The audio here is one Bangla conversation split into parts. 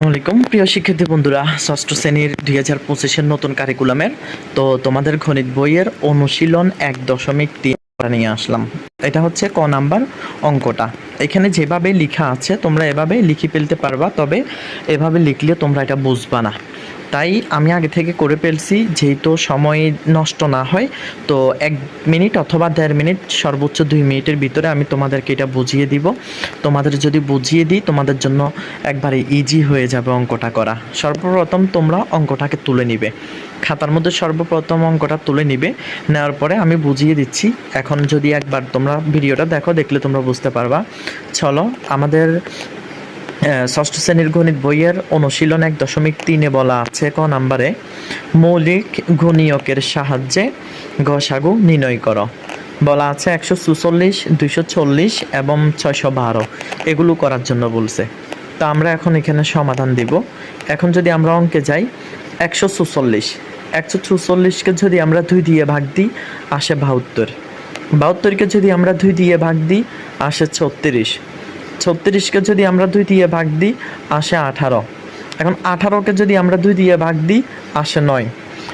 আসসালামাইকুম প্রিয় শিক্ষার্থী বন্ধুরা, ষষ্ঠ শ্রেণির দুই হাজার পঁচিশের নতুন কারিকুলামের তো তোমাদের গণিত বইয়ের অনুশীলন এক দশমিক তিন নিয়ে আসলাম। এটা হচ্ছে ক নাম্বার অঙ্কটা। এখানে যেভাবে লিখা আছে, তোমরা এভাবে লিখে ফেলতে পারবা, তবে এভাবে লিখলে তোমরা এটা বুঝবা না। তাই আমি আগে থেকে করে ফেলছি, যেহেতু সময় নষ্ট না হয়। তো এক মিনিট অথবা দেড় মিনিট, সর্বোচ্চ দুই মিনিটের ভিতরে আমি তোমাদেরকে এটা বুঝিয়ে দিব। তোমাদের যদি বুঝিয়ে দিই, তোমাদের জন্য একবারে ইজি হয়ে যাবে অঙ্কটা করা। সর্বপ্রথম তোমরা অঙ্কটাকে তুলে নিবে। খাতার মধ্যে সর্বপ্রথম অঙ্কটা তুলে নিবে। নেওয়ার পরে আমি বুঝিয়ে দিচ্ছি। এখন যদি একবার তোমরা ভিডিওটা দেখো, দেখলে তোমরা বুঝতে পারবা। চলো, আমাদের ষষ্ঠ শ্রেণির গণিত বইয়ের অনুশীলন এক দশমিক তিনে বলা আছে ক নাম্বারে। মৌলিক গুণিয়কের সাহায্যে গসাগু নির্ণয় করো। বলা আছে একশো চুচল্লিশ, দুইশো চল্লিশ এবং ছয়শো বারো। এগুলো করার জন্য বলছে। তো আমরা এখন এখানে সমাধান দিব। এখন যদি আমরা অঙ্কে যাই, একশো চুচল্লিশ। একশো চুচল্লিশকে যদি আমরা দুই দিয়ে ভাগ দিই, আসে বাহাত্তর। বাহাত্তরকে যদি আমরা দুই দিয়ে ভাগ দিই, আসে ছত্রিশ। ছত্রিশকে যদি আমরা দুই দিয়ে ভাগ দিই, আসে আঠারো। এখন আঠারোকে যদি আমরা দুই দিয়ে ভাগ দিই, আসে নয়।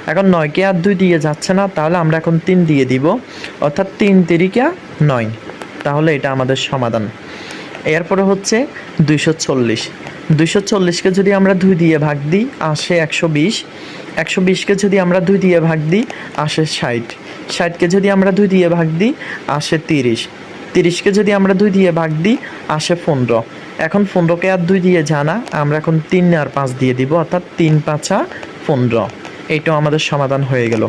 এখন নয়কে আর দুই দিয়ে যাচ্ছে না, তাহলে আমরা এখন তিন দিয়ে দিব। অর্থাৎ তিন তিরিকা নয়। তাহলে এটা আমাদের সমাধান। এরপরে হচ্ছে দুইশো চল্লিশ। দুইশো চল্লিশকে যদি আমরা দুই দিয়ে ভাগ দিই, আসে একশো বিশ। একশো বিশকে যদি আমরা দুই দিয়ে ভাগ দিই, আসে ষাট। ষাটকে যদি আমরা দুই দিয়ে ভাগ দিই, আসে তিরিশ। তিরিশকে যদি আমরা দুই দিয়ে ভাগ দিই, আসে পনেরো। এখন পনেরোকে আর দুই দিয়ে জানা, আমরা এখন তিন আর পাঁচ দিয়ে দিব, অর্থাৎ তিন পাঁচা পনেরো। এইটাও আমাদের সমাধান হয়ে গেল।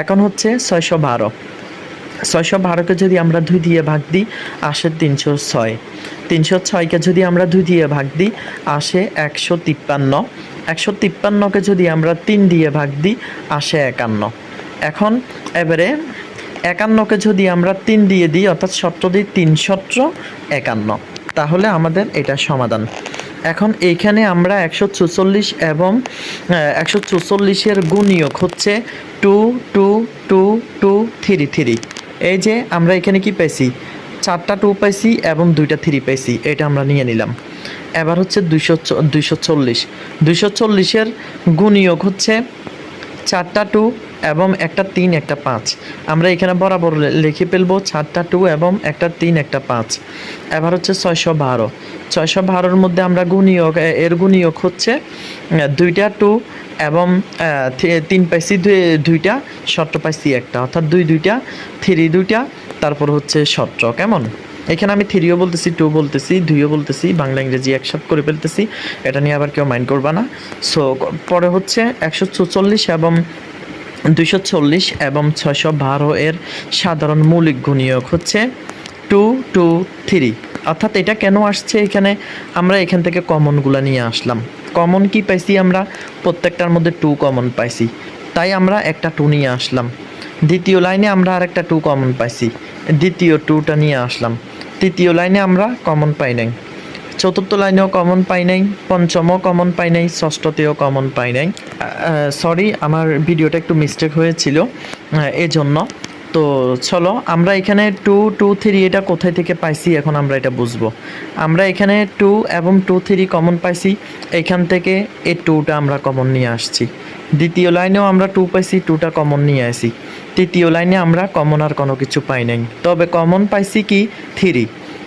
এখন হচ্ছে ছয়শো বারো। ছয়শো বারোকে যদি আমরা দুই দিয়ে ভাগ দিই, আসে তিনশো ছয়। তিনশো ছয়কে যদি আমরা দুই দিয়ে ভাগ দিই, আসে একশো তিপ্পান্ন। একশো তিপ্পান্নকে যদি আমরা তিন দিয়ে ভাগ দিই, আসে একান্ন। এখন এবারে একান্নকে যদি আমরা তিন দিয়ে দিই, অর্থাৎ সত্র দিই তিন সত্র একান্ন। তাহলে আমাদের এটা সমাধান। এখন এইখানে আমরা একশো চুচল্লিশ এবং একশো চুচল্লিশের গুণিয়ক হচ্ছে two two two two, three three. এই যে আমরা এখানে কি পেয়েছি চারটা টু পাইছি এবং দুইটা থ্রি পাইছি, এটা আমরা নিয়ে নিলাম। এবার হচ্ছে দুইশো দুইশো চল্লিশ। দুইশো চল্লিশের গুণিয়ক হচ্ছে চারটা টু এবং একটা তিন, একটা পাঁচ। আমরা এখানে বরাবর লিখে ফেলব চারটা টু এবং একটা তিন, একটা পাঁচ। এবার হচ্ছে ছয়শো বারো। ছয়শো বারোর মধ্যে আমরা গুণিয়ক এর গুণিয়ক হচ্ছে দুইটা টু এবং তিন পাইছি দুই- দুইটা সত্র পাইছি একটা। অর্থাৎ দুই, দুইটা, থ্রি, দুইটা, তারপর হচ্ছে সত্র কেমন? এখানে আমি থ্রিও বলতেছি টু বলতেছি, দুইও বলতেছি, বাংলা, ইংরেজি একসাথ করে ফেলতেছি। এটা নিয়ে আবার কেউ মাইন্ড করবা না। সো পরে হচ্ছে একশো এবং দুইশো চল্লিশ এবং ছয়শো বারো এর সাধারণ মৌলিক গুণিয়ক হচ্ছে টু টু, থ্রি। অর্থাৎ এটা কেন আসছে? এখানে আমরা এখান থেকে কমনগুলো নিয়ে আসলাম। কমন কি পাইছি আমরা? প্রত্যেকটার মধ্যে টু কমন পাইছি। তাই আমরা একটা টু নিয়ে আসলাম। দ্বিতীয় লাইনে আমরা আর একটা টু কমন পাইছি। দ্বিতীয় টুটা নিয়ে আসলাম। তৃতীয় লাইনে আমরা কমন পাই নাই। চতুর্থ লাইনেও কমন পাই নাই, পঞ্চমও কমন পাই নাই, ষষ্ঠতেও কমন পাই নাই। সরি আমার ভিডিওটা একটু মিস্টেক হয়েছিল এই জন্য তো চলো, আমরা এখানে টু টু থ্রি এটা কোথায় থেকে পাইছি এখন আমরা এটা বুঝব। আমরা এখানে টু এবং টু থ্রি কমন পাইছি, এখান থেকে এই টুটা আমরা কমন নিয়ে আসছি। দ্বিতীয় লাইনেও আমরা টু পাইছি টুটা কমন নিয়ে আসি। তৃতীয় লাইনে আমরা কমন আর কোনো কিছু পাই নাই। তবে কমন পাইছি কি? থ্রি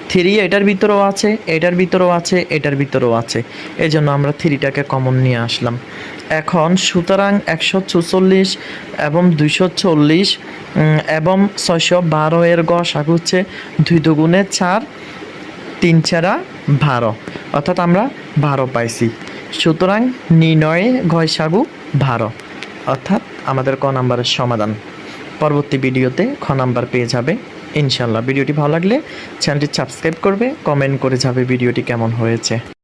থ্রি এটার ভিতরেও আছে, এটার ভিতরেও আছে, এটার ভিতরেও আছে। এই জন্য আমরা থ্রিটাকে কমন নিয়ে আসলাম। এখন সুতরাং একশো এবং দুইশো চল্লিশ এবং ছয়শো বারো এর গসাগ হচ্ছে দুই দুগুণে চার, তিন চারা বারো। অর্থাৎ আমরা বারো পাইছি। সুতরাং নির্ণয়ে গয়সাগু বারো। অর্থাৎ আমাদের ক নাম্বারের সমাধান। পরবর্তী ভিডিওতে খ নাম্বার পেয়ে যাবে। ইনশাল্লাহ ভিডিওটি ভালো লাগলে চ্যানেলটি সাবস্ক্রাইব করবে কমেন্ট করে যাবে ভিডিওটি কেমন হয়েছে।